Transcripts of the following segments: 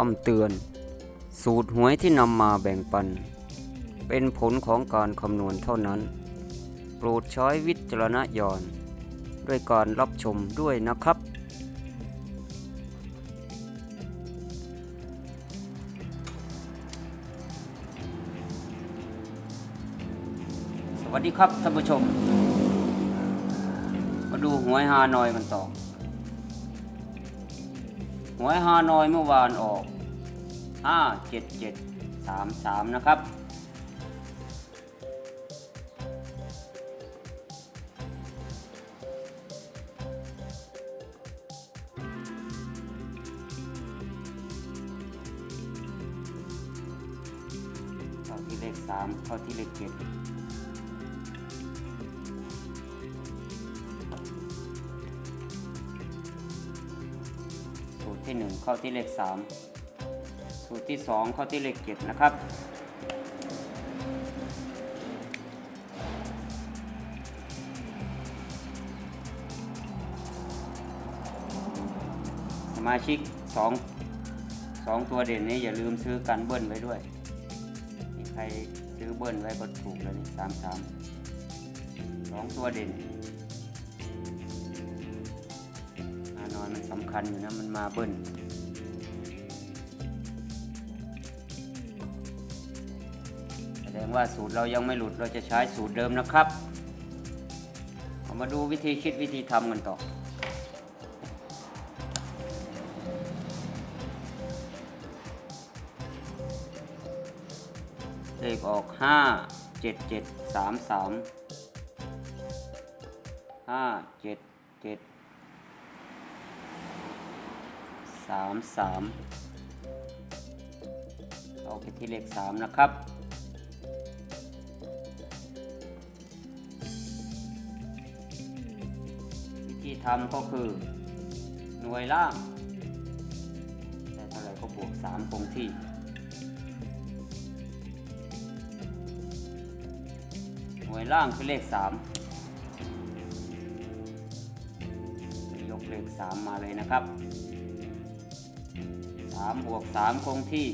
คำเตือน สูตรหวยที่นำมาแบ่งปัน เป็นผลของการคำนวณเท่านั้น โปรดใช้วิจารณญาณด้วยการรับชมด้วยนะครับ สวัสดีครับท่านผู้ชม มาดูหวยฮานอยกันต่อ หวยฮานอยเมื่อวานออก 57733 นะครับ เข้าที่เลข 3 เข้าที่เลข 7 ที่ 1 เข้าที่เลข 3 สูตรที่ 2 เข้าที่เลข 7 นะครับ สมาชิก 2 2 ตัวเด่นนี้อย่าลืมซื้อกันเบิ้ลไว้ด้วยมีใครซื้อเบิ้ลไว้ก็ถูกแล้วนี่สามสามสองตัวเด่นันอยู่นะมันมาเบิ้ลแสดงว่าสูตรเรายังไม่หลุดเราจะใช้สูตรเดิมนะครับเอามาดูวิธีคิดวิธีทำกันต่อเลขออกห้าเจ็ดเจ็ด สามสามเอาไปที่เลขสามนะครับ วิธีทำก็คือ หน่วยล่างได้เท่าไหร่ก็บวกสามคงที่หน่วยล่างคือเลขสามยกเลขสามมาเลยนะครับ สามบวกสามคงที่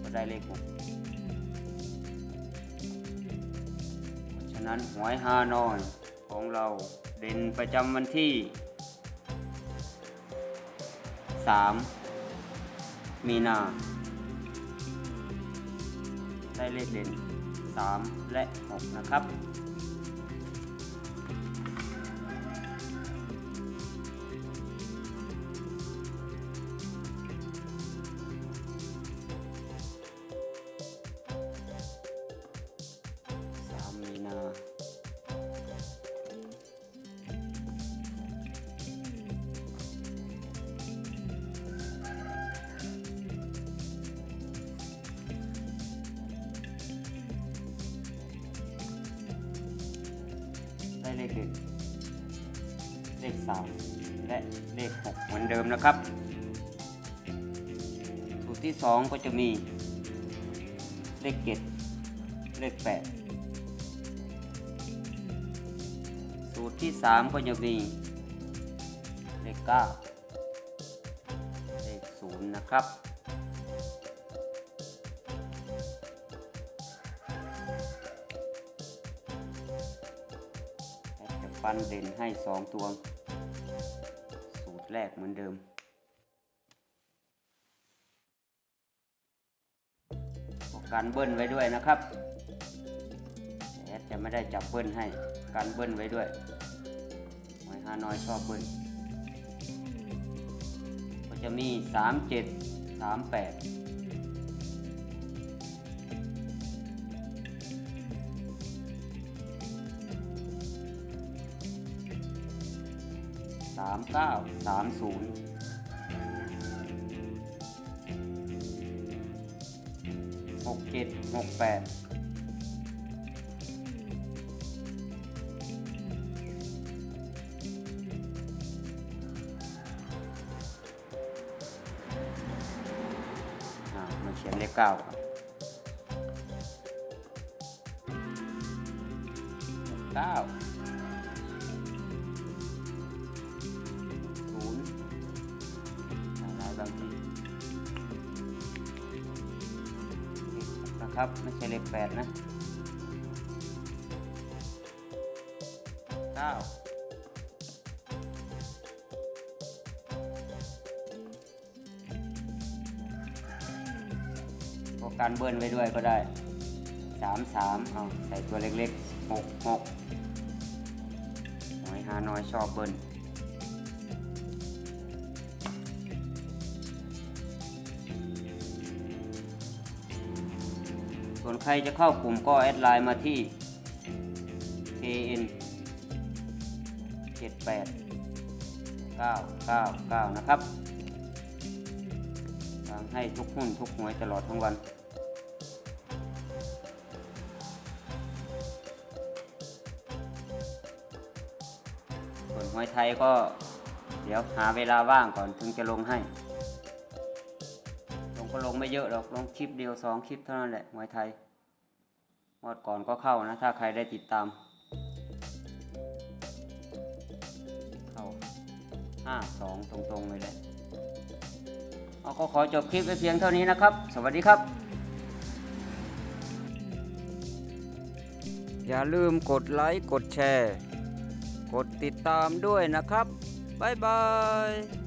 ก็ได้เลขหกเพราะฉะนั้นหวยฮานอยของเราเด่นประจำวันที่สามมีนา ได้เลขเด่น 3 และ 6 นะครับ ขเด่นเลข3และเลข6เหมือนเดิมนะครับ สูตรที่2ก็จะมีเลข7เลข8สูตรที่3ก็จะมีเลข9เลข0นะครับ ปันเด่นให้สองตัว สูตรแรกเหมือนเดิม การเบิ้ลไว้ด้วยนะครับแอดจะไม่ได้จับเบิ้ลให้ การเบิ้ลไว้ด้วยหอยฮานอยชอบเบิ้ลก็จะมี 3 7 3 8สามเก้าสามศูนย์หกเจ็ดหกแปดอ่ามาเขียนเลขเก้าครับเก้า ครับ ไม่ใช่เลขแปดนะเก้าพวการเบิ้ลไว้ด้วยก็ได้สามสามเอาใส่ตัวเล็กๆหกหกน้อยหาน้อยชอบเบิ้ล ส่วนใครจะเข้ากลุ่มก็แอดไลน์มาที่ kn 78 999 นะครับทางให้ทุกหุ้นทุกหวยตลอดทั้งวันส่วนหวยไทยก็เดี๋ยวหาเวลาว่างก่อนถึงจะลงให้ ก็ลงไม่เยอะหรอกลงคลิปเดียวสองคลิปเท่านั้นแหละมวยไทยงวดก่อนก็เข้านะ ถ้าใครได้ติดตาม เข้าห้าสองตรงๆเลยแหละเอาก็ขอจบคลิปไว้เพียงเท่านี้นะครับ สวัสดีครับ อย่าลืมกดไลค์ กดแชร์ กดติดตามด้วยนะครับ บ๊ายบาย